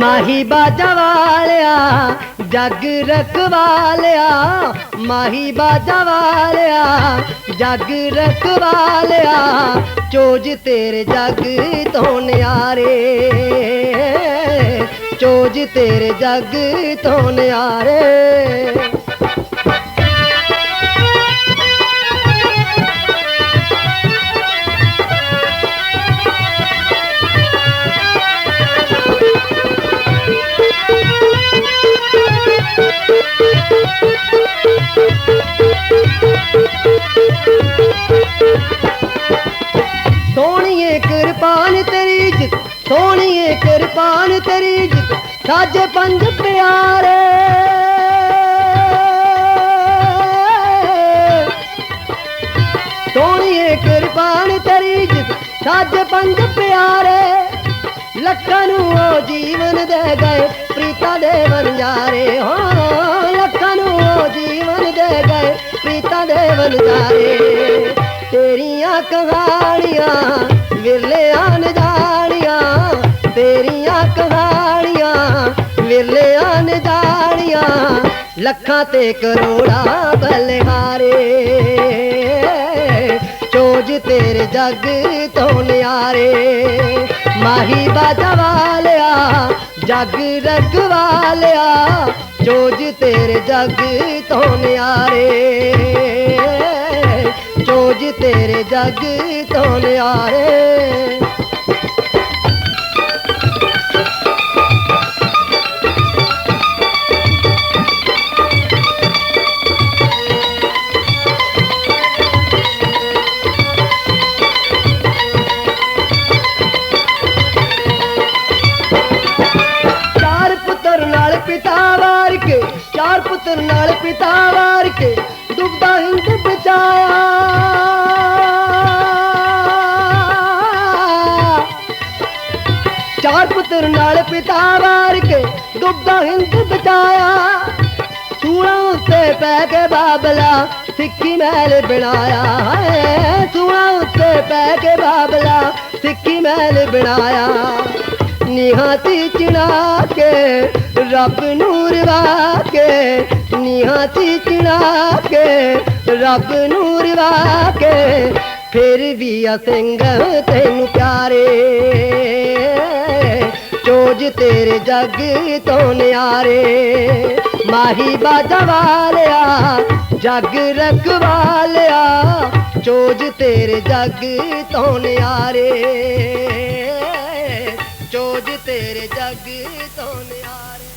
ਮਾਹੀ ਬਾਜਾ ਵਾਲਿਆ, ਜੱਗ ਰਖਵਾਲਿਆ। ਮਾਹੀ ਬਾਜਾ ਵਾਲਿਆ, ਜੱਗ ਰਖਵਾਲਿਆ। ਚੋਜ ਤੇਰੇ ਜੱਗ ਤੋਂ ਨਿਆਰੇ। ਚੋਜ ਤੇਰੇ ਜੱਗ ਤੋਂ ਨਿਆਰੇ। ਕਿਰਪਾਨ ਤੇਰੀ ਜਿਤ, ਸੋਹਣੀਏ ਕਿਰਪਾਨ ਤੇਰੀ ਜਿਤ, ਸਾਜੇ ਪੰਜ ਪਿਆਰੇ। ਸੋਹਣੀਏ ਕਿਰਪਾਨ ਤੇਰੀ ਜਿਤ, ਸਾਜੇ ਪੰਜ ਪਿਆਰੇ। ਲੱਖਾਂ ਨੂੰ ਉਹ ਜੀਵਨ ਦੇ ਗਏ, ਪ੍ਰੀਤਾ ਦੇ ਵਨਜਾਰੇ ਹੋ, ਲੱਖਾਂ ਨੂੰ ਉਹ ਜੀਵਨ ਦੇ ਗਏ, ਪ੍ਰੀਤਾ ਦੇ ਵਨਜਾਰੇ ਤੇਰੀਆਂ ਕਹਾਣੀਆਂ ਵਿਰਲੇ ਨੇ ਜਾਣੀਆਂ, ਤੇਰੀਆਂ ਕਹਾਣੀਆਂ ਵਿਰਲੇ ਨੇ ਜਾਣੀਆਂ, ਲੱਖਾਂ ਤੇ ਕਰੋੜਾਂ ਬਲਿਹਾਰੇ ਚੋਜ ਤੇਰੇ ਜੱਗ ਤੋਂ ਨਿਆਰੇ, ਮਾਹੀ ਬਾਜਾ ਵਾਲਿਆ, ਜੱਗ ਰਖਵਾਲਿਆ ਚੋਜ ਤੇਰੇ ਜੱਗ ਤੋਂ ਨਿਆਰੇ। ਚੋਜ ਤੇਰੇ ਜੱਗ ਤੋਂ ਲਿਆਏ। ਚਾਰ ਪੁੱਤਰ ਨਾਲ ਪਿਤਾ ਵਾਰ ਕੇ, ਚਾਰ ਪੁੱਤਰ ਨਾਲ ਪਿਤਾ ਵਾਰ ਕੇ ਡੁੱਬਦਾ ਹਿੰਦ ਬਚਾਇਆ ਚਾਰ ਪੁੱਤਰ ਨਾਲ ਪਿਤਾ ਵਾਰ ਕੇ ਡੁੱਬਦਾ ਹਿੰਦ ਬਚਾਇਆ ਸੂਲਾਂ ਉੱਤੇ ਪੈ ਕੇ ਬਾਬਲਾ ਸਿੱਖੀ ਮਹਿਲ ਬਣਾਇਆ। ਹੈ ਸੂਲਾਂ ਉੱਤੇ ਪੈ ਕੇ ਬਾਬਲਾ ਸਿੱਖੀ ਮਹਿਲ ਬਣਾਇਆ। ਨਿਹਾਤੀ ਚਿਣਾ ਕੇ ਰੱਬ ਨੂੰ ਰਵਾ ਕੇ ਨਿਹਾਤੀ ਚਿਣਾ ਕੇ ਰੱਬ ਨੂੰ ਰਵਾ ਕੇ, ਫਿਰ ਵੀ ਆ ਸਿੰਘ ਤੈਨੂੰ ਪਿਆਰੇ। ਚੋਜ ਤੇਰੇ ਜੱਗ ਤੋਂ ਨਿਆਰੇ, ਮਾਹੀ ਬਾਜਾ ਵਾਲਿਆ, ਜੱਗ ਰਖਵਾਲਿਆ, ਚੋਜ ਤੇਰੇ ਜੱਗ ਤੋਂ ਨਿਆਰੇ। ਜੋ ਜੇ ਤੇਰੇ ਜੱਗ ਤੋਂ ਨਿਆਰੇ।